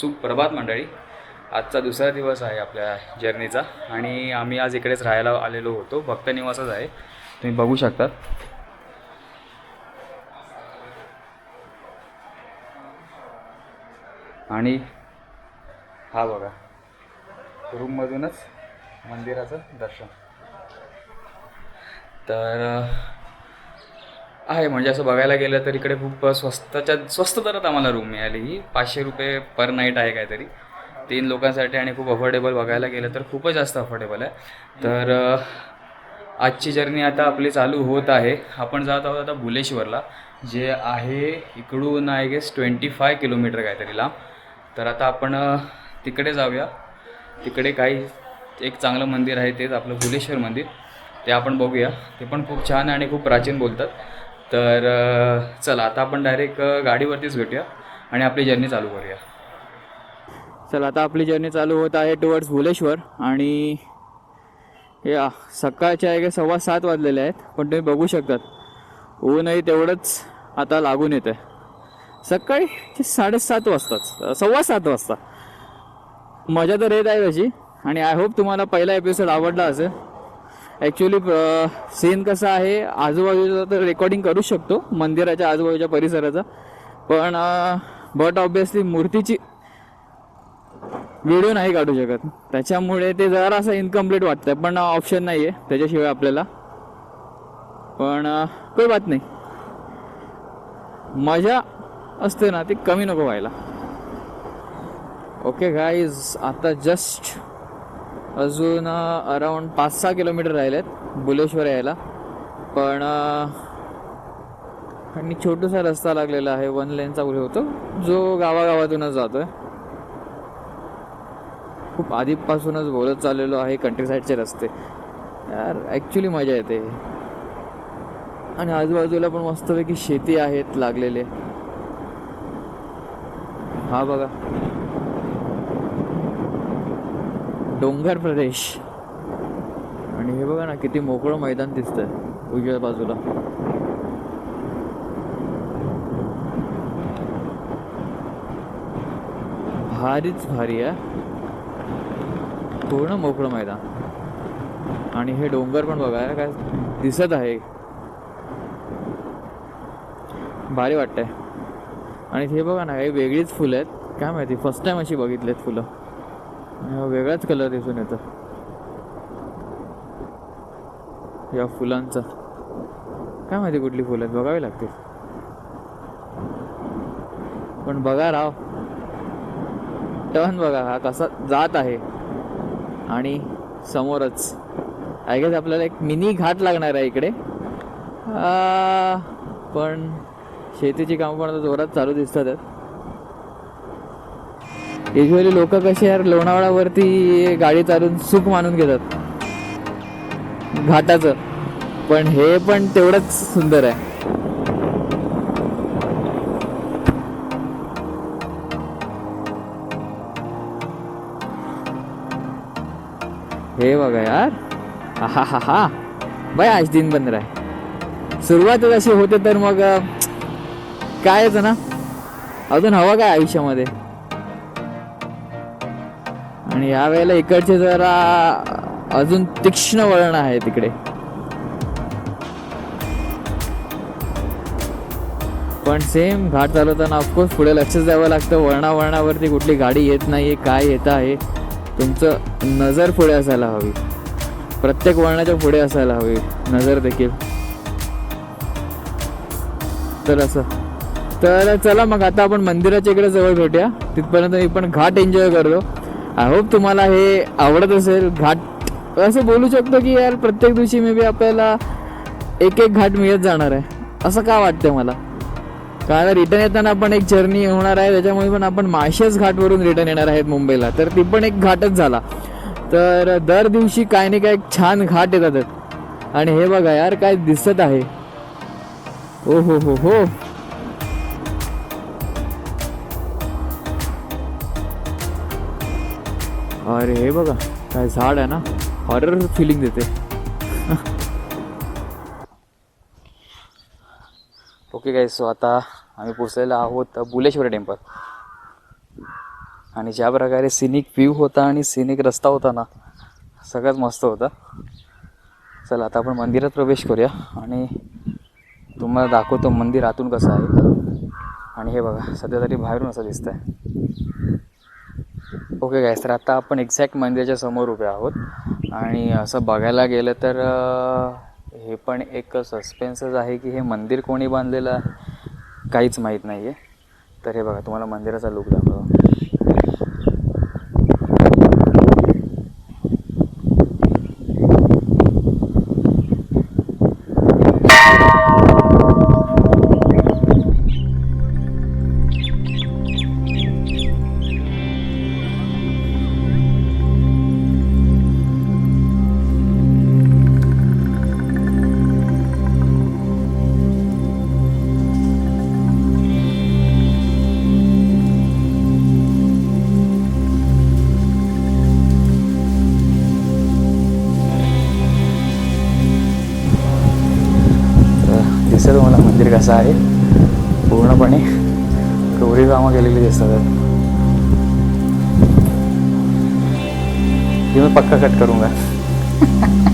सुप्रभात मंडळी. आजचा दुसरा दिवस आहे आपल्या जर्नीचा आणि आम्ही आज इकडेच राहायला आलेलो होतो. भक्त निवासच आहे. तुम्ही बघू शकतात आणि हा बघा. रूममधूनच मंदिराचं दर्शन. तर आहे. म्हणजे असं बघायला गेलं तर इकडे खूप स्वस्तच्या स्वस्त दरात आम्हाला रूम मिळाली. ही पाचशे रुपये पर नाईट आहे काहीतरी. तीन लोकांसाठी आणि खूप अफोर्डेबल बघायला गेलं तर खूपच जास्त अफोर्डेबल आहे. तर आजची जर्नी आता आपली चालू होत आहे. आपण जात आहोत आता बुलेश्वरला जे आहे इकडून I guess twenty five kilometre काहीतरी लांब तर आता आपण तिकडे जाऊया. तिकडे काही एक चांगलं मंदिर आहे तेच आपलं भुलेश्वर मंदिर. ते आपण बघूया. ते पण खूप छान आणि खूप प्राचीन बोलतात. तर चला आता आपण डायरेक्ट गाडीवरतीच भेटूया आणि आपली जर्नी चालू करूया. चला आता आपली जर्नी चालू होत आहे टुवर्ड्स भुलेश्वर आणि या सकाळच्या आहे सव्वा सात वाजलेले आहेत पण तुम्ही बघू शकतात ऊनही तेवढंच आता लागून येतं आहे सकाळी साडेसात वाजताच सव्वा सात वाजता. मजा तर येत आहे तशी आणि आय होप तुम्हाला पहिला एपिसोड आवडला असेल. ॲक्च्युली सीन कसा आहे आजूबाजूचा तर रेकॉर्डिंग करू शकतो मंदिराच्या आजूबाजूच्या परिसराचा. पण बट ऑब्विसली मूर्तीची व्हिडिओ नाही काढू शकत. त्याच्यामुळे ते जरा असं इनकम्प्लीट वाटतंय पण ऑप्शन नाही आहे त्याच्याशिवाय आपल्याला. पण काही बात नाही. मजा असते ना ती कमी नको व्हायला. ओके गाईज आता जस्ट अजून अराऊंड पाच सहा किलोमीटर राहिले आहेत बुलेश्वर यायला. पण आणि छोटूसा रस्ता लागलेला आहे वन लेनचा होतो जो गावागावातूनच जातो आहे खूप आधीपासूनच बोलत चाललेलो आहे कंट्री साईडचे रस्ते. यार ॲक्च्युली मजा येते. आणि आजूबाजूला पण मस्तपैकी शेती आहेत लागलेले. हा बघा. डोंगर प्रदेश. आणि हे बघा ना किती मोकळं मैदान दिसतंय उजव्या बाजूला. भारीच भारी आहे. पूर्ण मोकळं मैदान. आणि हे डोंगर पण बघा काय दिसत आहे. भारी वाटतंय. आणि हे बघा ना काही वेगळीच फुलं आहेत. काय माहिती फर्स्ट टाइम अशी बघितलीत फुलं. वेगळाच कलर दिसून येतो. या फुलांचा. काय माहिती कुठली फुलं आहेत बघावी लागतील. पण बघा राव. टर्न बघा हा कसा जात आहे. आणि समोरच. आय गेस आपल्याला एक मिनी घाट लागणार आहे इकडे. पण शेतीची कामं पण आता जोरात चालू दिसतात युजली लोक कसे यार लोणावळावरती गाडी चालून सुख मानून घेतात. घाटाचं. पण हे पण तेवढंच सुंदर आहे. हे बघा यार. हा हा हा बाय आज दिन बंद आहे. सुरुवातच अशी होते तर मग कायच काय ना? अजून हवा काय आयुष्यामध्ये? आणि या वेळेला इकडचे जरा अजून तीक्ष्ण वळण आहे तिकडे. पण सेम घाट चालवताना ऑफकोर्स पुढे लक्ष द्यावं लागतं. वळणावळणावरती कुठली गाडी येत नाहीये काय येत आहे. तुमचं नजर पुढे असायला हवी. प्रत्येक वळणाच्या पुढे असायला हवी. नजर देखील. तर असं. तर चला मग आता आपण मंदिराच्या इकडे जवळ भेटूया. तिथपर्यंत मी पण घाट एन्जॉय करतो. आय होप तुम्हाला हे आवडत असेल घाट. असं बोलू शकतो की यार प्रत्येक दिवशी मे बी आपल्याला एक एक घाट मिळत जाणार आहे. असं का वाटतं मला? कारण रिटर्न येताना पण एक जर्नी होणार आहे त्याच्यामुळे पण आपण माशेस घाटवरून रिटर्न येणार आहेत मुंबईला. तर ती पण एक घाटच झाला. तर दर दिवशी काय नाही काय छान घाट येतात. आणि हे बघा यार काय दिसत आहे. ओ हो हो हो. अरे हे बघा काय झाड आहे ना? हॉरर फिलिंग देते. ओके काय सो आता आम्ही पोचलेलो आहोत बुलेश्वर टेम्पल आणि ज्या प्रकारे सिनिक व्ह्यू होता आणि सिनिक रस्ता होता ना सगळ्यात मस्त होता. चला आता आपण मंदिरात प्रवेश करूया आणि तुम्हाला दाखवतो मंदिर आतून कसं आहे. आणि हे बघा सध्या तरी बाहेरून असं दिसतं आहे ओके गायस तर आता आपण एक्झॅक्ट मंदिराच्या समोर उभे आहोत. आणि असं बघायला गेलं तर हे पण एक सस्पेन्सच आहे की हे मंदिर कोणी बांधलेलं आहे? काहीच माहीत नाही आहे तर हे बघा तुम्हाला मंदिराचा लुक दाखवतो. दिसेल तुम्हाला मंदिर कसं आहे पूर्णपणे गौरी कामं केलेली दिसतात. मी पक्का कट करूंगा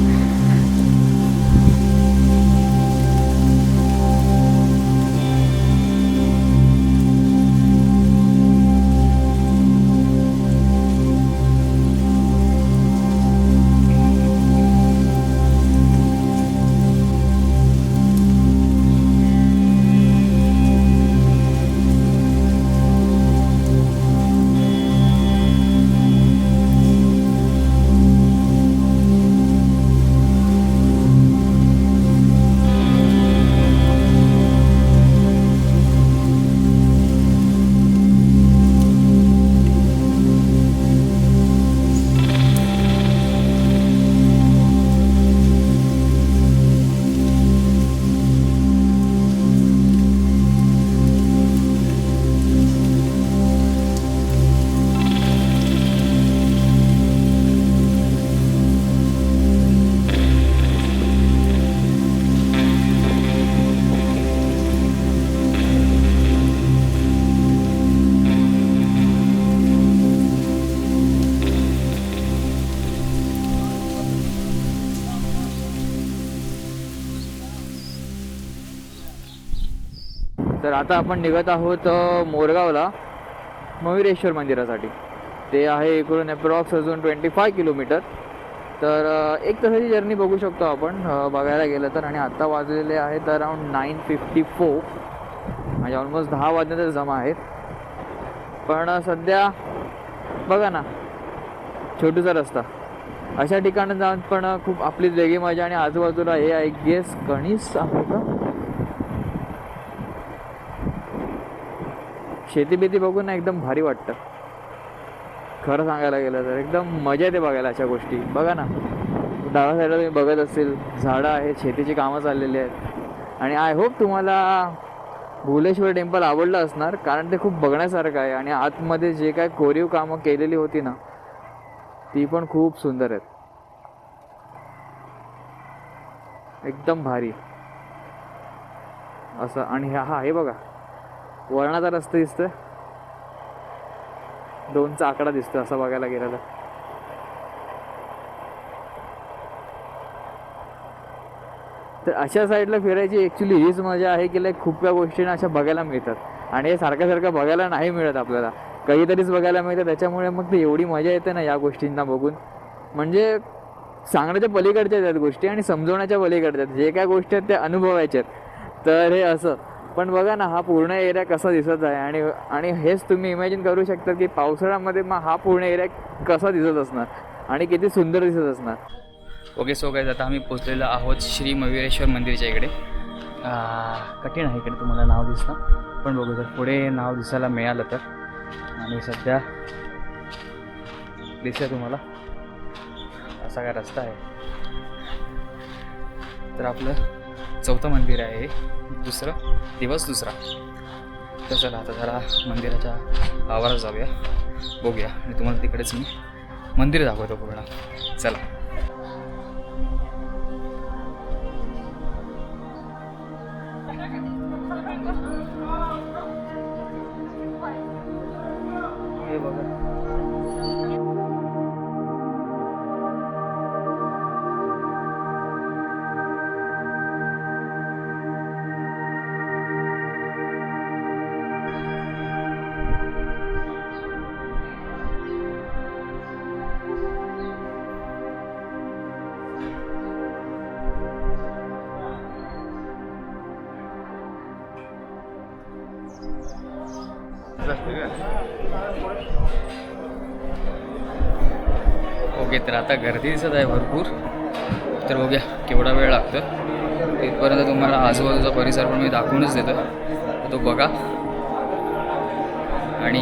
तर आता आपण निघत आहोत मोरगावला मयुरेश्वर मंदिरासाठी. ते आहे इकडून अप्रॉक्स अजून ट्वेंटी फाय किलोमीटर तर एक तासाची जर्नी बघू शकतो आपण बघायला गेलं तर. आणि आत्ता वाजलेले आहेत अराउंड नाईन फिफ्टी फोर म्हणजे ऑलमोस्ट दहा वाजण्याचा जमा आहेत पण सध्या बघा ना छोटूचा रस्ता. अशा ठिकाणी जाऊन पण खूप आपली वेगळी मजा. आणि आजूबाजूला हे आय गेस कणीस आहे का? शेती बेती बघून ना एकदम भारी वाटतं. खरं सांगायला गेलं तर एकदम मजा येते बघायला अशा गोष्टी. बघा ना डाव्या साईडला तुम्ही बघत असतील झाडं आहेत शेतीची कामं चाललेली आहेत. आणि आय होप तुम्हाला भुलेश्वर टेम्पल आवडलं असणार कारण ते खूप बघण्यासारखं आहे आणि आतमध्ये जे काय कोरीव कामं केलेली होती ना ती पण खूप सुंदर आहेत. एकदम भारी. असं आणि हा हा हे बघा. वळणाचा रस्ता दिसतोय. दोनचा आकडा दिसतोय असं बघायला गेलं तर. तर अशा साईडला फिरायची ॲक्च्युली हीच मजा आहे की लाईक खूप काही गोष्टींना अशा बघायला मिळतात. आणि हे सारखं सारखं बघायला नाही मिळत आपल्याला. काहीतरीच बघायला मिळतं. त्याच्यामुळे मग ते एवढी मजा येते ना या गोष्टींना बघून. म्हणजे सांगण्याच्या पलीकडच्या आहेत गोष्टी आणि समजवण्याच्या पलीकडच्या आहेत. जे काय गोष्टी आहेत त्या अनुभवायच्या आहेत. तर हे असं. पण बघा ना हा पूर्ण एरिया कसा दिसत आहे आणि आणि हेच तुम्ही इमॅजिन करू शकता की पावसाळ्यामध्ये मग हा पूर्ण एरिया कसा दिसत असणार आणि किती सुंदर दिसत असणार. ओके सो काय आता आम्ही पोचलेलो आहोत श्री मयुरेश्वर मंदिरच्या इकडे. कठीण आहे इकडे तुम्हाला नाव दिसणं पण बघू जर पुढे नाव दिसायला मिळालं तर. आणि सध्या दिसेल तुम्हाला. असा काय रस्ता आहे. तर आपलं चौथं मंदिर आहे. दुसरं दिवस दुसरा. तर चला आता जरा मंदिराच्या आवारात जाऊया. बघूया. आणि तुम्हाला तिकडेच मी मंदिर दाखवतो पूर्ण. चला. ओके तर आता गर्दी दिसत आहे भरपूर. तर बघूया केवढा वेळ लागतो तिथपर्यंत तुम्हाला आजूबाजूचा परिसर पण मी दाखवूनच देतो तो बघा. आणि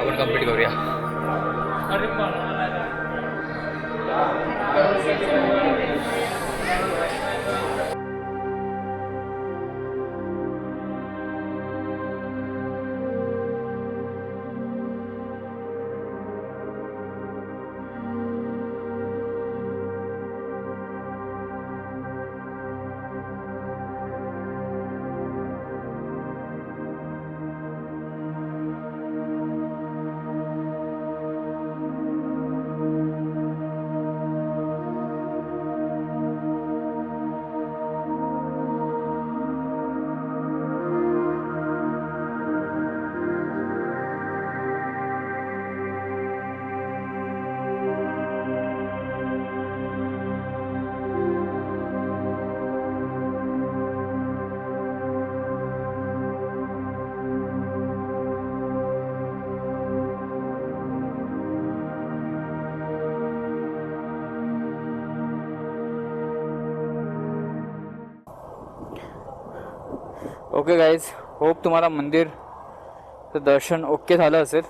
आपण कंप्लीट करूया. ओके गाईज होप तुम्हाला मंदिरचं दर्शन ओके झालं असेल.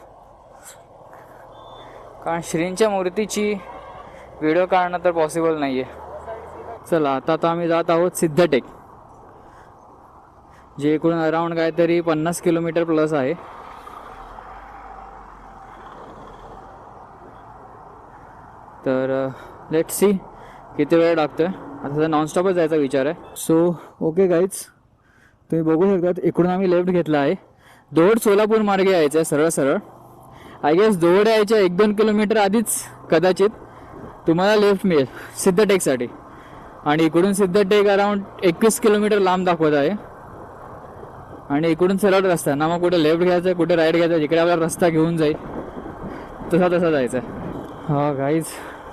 कारण श्रींच्या मूर्तीची व्हिडिओ काढणं तर पॉसिबल नाही आहे चला आता आता आम्ही जात आहोत सिद्धटेक. जे एकूण अराऊंड काहीतरी पन्नास किलोमीटर प्लस आहे. तर लेट सी किती वेळ लागतोय. आता तर नॉनस्टॉपच जायचा विचार आहे. सो ओके गाईज तुम्ही बघू शकता इकडून आम्ही लेफ्ट घेतला आहे. दोड सोलापूर मार्गे यायचं आहे सरळ सरळ. आय गेस दोड यायच्या एक दोन किलोमीटर आधीच कदाचित. तुम्हाला लेफ्ट मिळेल सिद्धटेकसाठी. आणि इकडून सिद्धटेक अराउंड एकवीस किलोमीटर लांब दाखवत आहे. आणि इकडून सरळ रस्ता ना मग कुठे लेफ्ट घ्यायचं आहे कुठे राईट घ्यायचं आहे जिकडे आपला रस्ता घेऊन जाईल. तसा तसा जायचा आहे. हा गाईज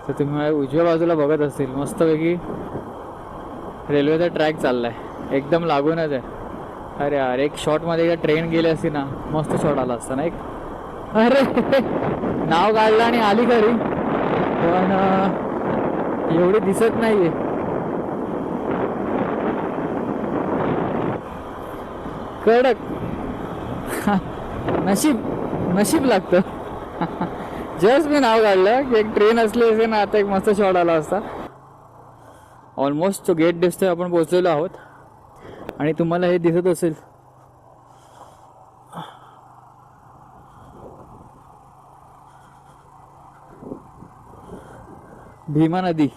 तर तुम्ही उजव्या बाजूला बघत असतील मस्तपैकी रेल्वेचा ट्रॅक चाललाय. एकदम लागूनच आहे. अरे यार एक शॉटमध्ये ट्रेन गेली असती ना मस्त शॉट आला असता ना एक. अरे नाव काढलं आणि आली खरी पण एवढी दिसत नाहीये. कडक. नशीब नशीब लागतं. जस्ट मी नाव काढलं की एक ट्रेन असली असते ना आता एक मस्त शॉट आला असता. ऑलमोस्ट तो गेट दिसतोय आपण पोहोचलेलो आहोत. आणि तुम्हाला हे दिसत असेल. भीमा नदी.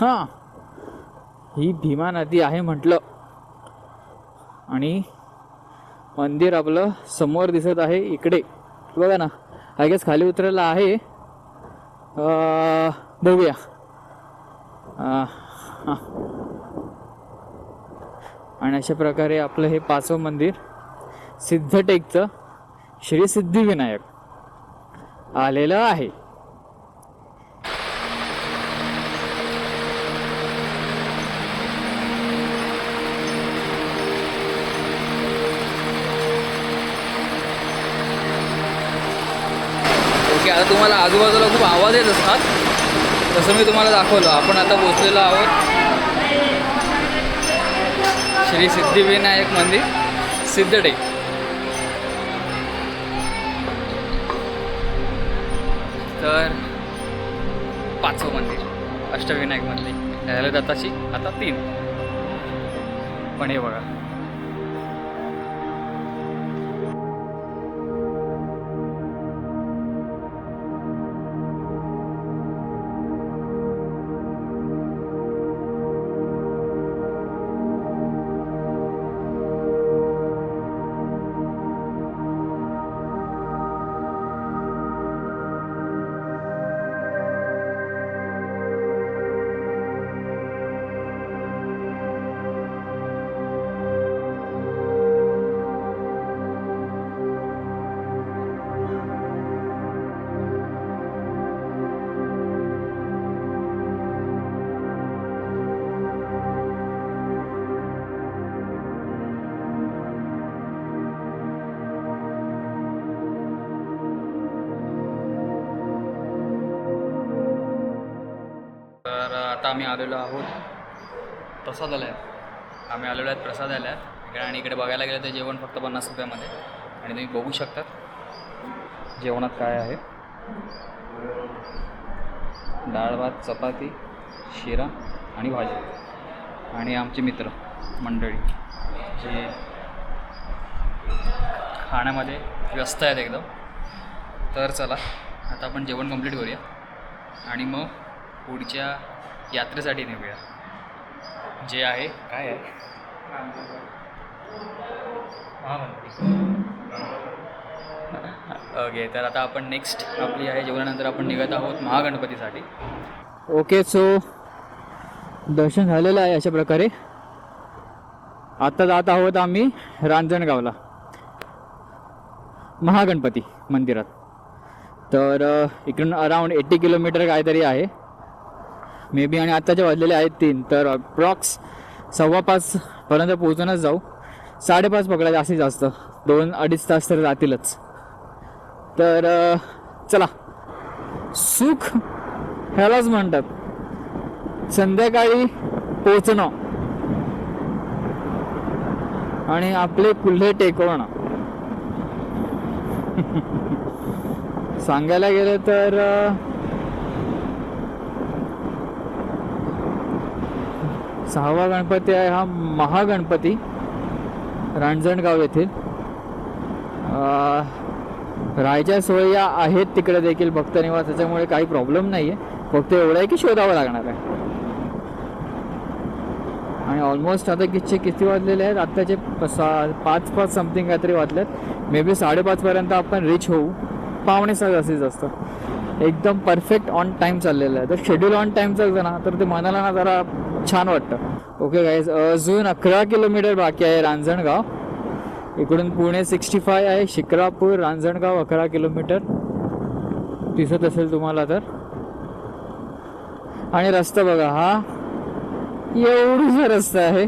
हा. ही भीमा नदी आहे म्हटलं. आणि मंदिर आपलं समोर दिसत आहे इकडे. बघा ना आय गेस खाली उतरायला आहे. बघूया. हां. आणि अशा प्रकारे आपलं हे पाचवं मंदिर सिद्धटेकचं श्री सिद्धिविनायक आलेलं आहे. ओके आता तुम्हाला आजूबाजूला खूप आवाज येत असतात. तसं मी तुम्हाला दाखवलं. आपण आता पोचलेलो आहोत. श्री सिद्धिविनायक मंदिर सिद्धडे. तर पाचवं मंदिर अष्टविनायक मंदिर. राहिलं दत्ताची आता तीन. पण हे बघा. आता आम्ही आलेलो आहोत. प्रसादालयात आम्ही आलेलो आहेत प्रसादालयात. इकडे आणि इकडे बघायला गेलं तर जेवण फक्त पन्नास रुपयामध्ये. आणि तुम्ही बघू शकतात जेवणात काय आहे. डाळ भात चपाती शिरा आणि भाजी. आणि आमचे मित्र मंडळी जे खाण्यामध्ये व्यस्त आहेत एकदम. तर चला आता आपण जेवण कंप्लीट करूया. आणि मग पुढच्या यात्रेसाठी निघूया. जे आहे काय आहे? ओके तर आता आपण नेक्स्ट आपली आहे जेवणानंतर आपण निघत आहोत महागणपतीसाठी. ओके सो दर्शन झालेलं आहे अशा प्रकारे. आता जात आहोत आम्ही रांजणगावला. महागणपती मंदिरात. तर इकडून अराऊंड एट्टी किलोमीटर काहीतरी आहे. मे बी आणि आत्ताचे वाजलेले आहेत तीन. तर अप्रॉक्स सव्वा पाचपर्यंत पोहोचूनच जाऊ. साडेपाच पकडा जास्तीत जास्त. दोन अडीच तास तर जातीलच. तर चला. सुख ह्यालाच म्हणतात. संध्याकाळी पोचणं आणि आपले कुल्हे टेकवणं. सांगायला गेलं तर सहावा गणपती आहे हा महागणपती रांजणगाव येथील. अ, राहायच्या या आहेत तिकडे देखील भक्त निवास त्याच्यामुळे काही प्रॉब्लेम नाही आहे फक्त एवढं आहे की शोधावं लागणार आहे. आणि ऑलमोस्ट आता किती किती वाजलेले आहेत? आत्ताचे प- सा- पाच पाच समथिंग काहीतरी वाजलेत. मे बी साडेपाचपर्यंत आपण रिच होऊ. पावणे सहा जास्तीत जास्त एकदम परफेक्ट ऑन टाईम चाललेलं आहे. तर शेड्यूल ऑन टाईमचं ना तर ते मनाला ना जरा छान वाटतं. ओके गाईज अजून अकरा किलोमीटर बाकी आहे रांजणगाव. इकडून पुणे सिक्स्टी फाय आहे शिक्रापूर रांजणगाव अकरा किलोमीटर. दिसत असेल तुम्हाला तर. आणि रस्ता बघा हा एवढूसा रस्ता आहे.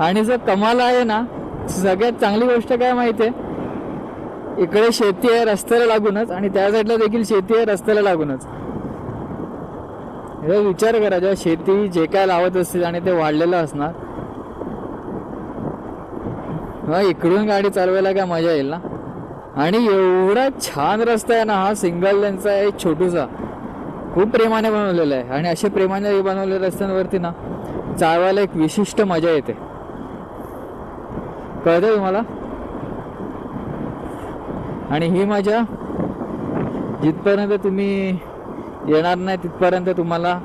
आणि जो कमाल आहे ना सगळ्यात चांगली गोष्ट काय माहिती आहे इकडे शेती आहे रस्त्याला लागूनच आणि त्या साईडला देखील शेती आहे रस्त्याला लागूनच. हे विचार करा जेव्हा शेती जे काय लावत असतील आणि ते वाढलेलं असणार. तेव्हा इकडून गाडी चालवायला काय मजा येईल ना? आणि एवढा छान रस्ता आहे ना हा सिंगल लेनचा आहे छोटूसा. खूप प्रेमाने बनवलेला आहे. आणि असे प्रेमाने बनवलेल्या रस्त्यांवरती ना चालवायला एक विशिष्ट मजा येते. कळतं तुम्हाला? आणि ही मजा जिथपर्यंत तुम्ही येणार नाही तिथपर्यंत तुम्हाला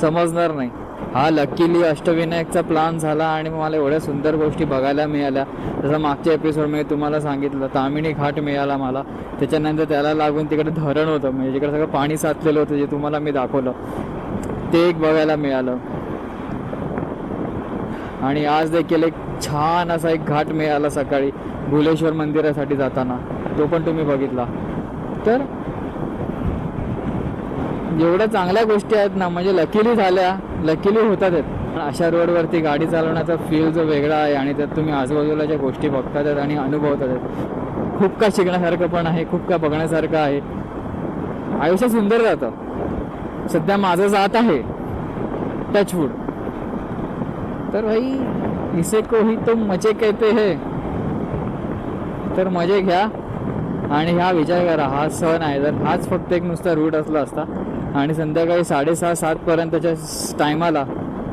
समजणार नाही. हा लकीली अष्टविनायकचा प्लान झाला आणि मला एवढ्या सुंदर गोष्टी बघायला मिळाल्या. जसं मागच्या एपिसोडमध्ये तुम्हाला सांगितलं तामिणी घाट मिळाला मला. त्याच्यानंतर त्याला लागून तिकडे धरण होतं. म्हणजे जिकडे सगळं पाणी साचलेलं होतं जे तुम्हाला मी दाखवलं. ते एक बघायला मिळालं. आणि आज देखील एक छान असा एक घाट मिळाला सकाळी. भुलेश्वर मंदिरासाठी जाताना. तो पण तुम्ही बघितला. तर एवढ्या चांगल्या गोष्टी आहेत ना म्हणजे लकीली झाल्या लकीली होतात आहेत. पण अशा रोडवरती गाडी चालवण्याचा फील जो वेगळा आहे आणि त्यात तुम्ही आजूबाजूला ज्या गोष्टी बघतात आणि अनुभवतात आहेत. खूप काय शिकण्यासारखं पण आहे खूप काय बघण्यासारखं आहे. आयुष्य सुंदर जातं. सध्या माझं जात आहे टचवूड तर भाई इसे को ही तो मजे कहते है? तर मजे घ्या. आणि हा विचार करा हा सण आहे जर हाच फक्त एक नुसता रूट असला असता. आणि संध्याकाळी साडेसहा सातपर्यंतच्या टायमाला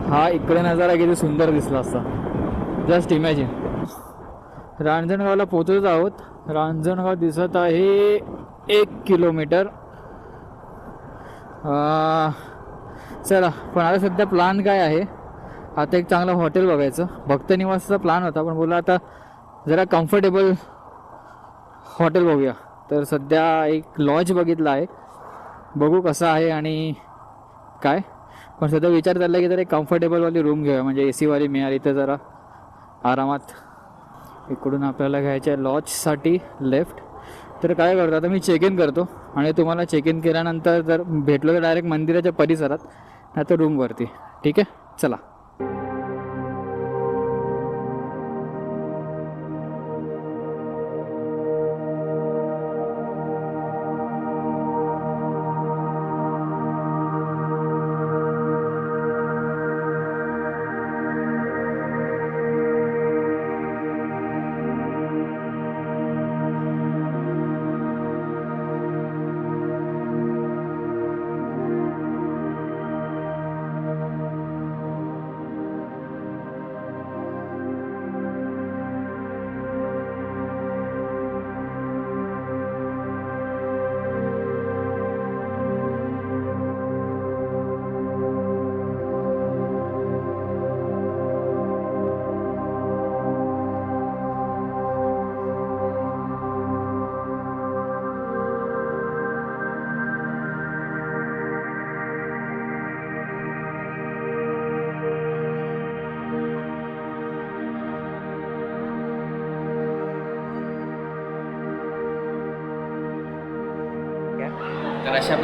हा इकडे नजारा किती सुंदर दिसला असता. जस्ट इमॅजिन रांजणगावला पोचत आहोत. रांजणगाव दिसत आहे एक किलोमीटर. चला पण आता सध्या प्लान काय आहे? आता एक चांगलं हॉटेल बघायचं. भक्त निवासाचा प्लान होता पण बोला आता जरा कम्फर्टेबल हॉटेल बघूया. तर सध्या एक लॉज बघितला आहे. बघू कसं आहे आणि काय? पण सध्या विचार चालला की जरा एक कम्फर्टेबलवाली रूम घेऊया. म्हणजे ए सीवाली मिळाली तर जरा आरामात इकडून आपल्याला घ्यायचं आहे. लॉजसाठी लेफ्ट तर काय करतो? आता मी चेक इन करतो. आणि तुम्हाला चेक इन केल्यानंतर जर भेटलो तर डायरेक्ट मंदिराच्या परिसरात नाही तर रूमवरती ठीक आहे? चला.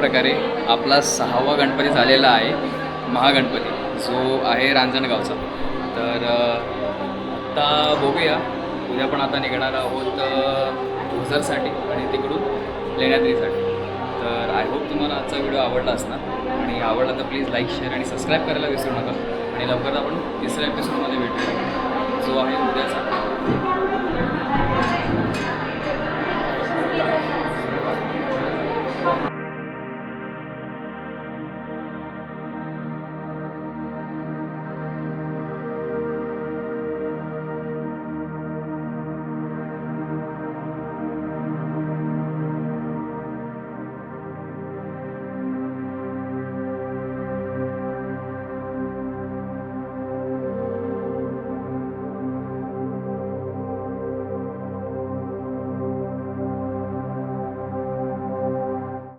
प्रकारे आपला सहावा गणपती झालेला आहे महागणपती जो आहे रांजणगावचा. तर आता आत्ता बघूया. उद्या पण आता निघणार आहोत अ, ओझरसाठी आणि तिकडून लेण्याद्रीसाठी. तर आय होप तुम्हाला आजचा व्हिडिओ आवडला असणार. आणि आवडला तर प्लीज लाईक शेअर आणि सबस्क्राईब करायला विसरू नका. आणि लवकरच आपण तिसऱ्या एपिसोडमध्ये भेटूया. जो आहे उद्याचा.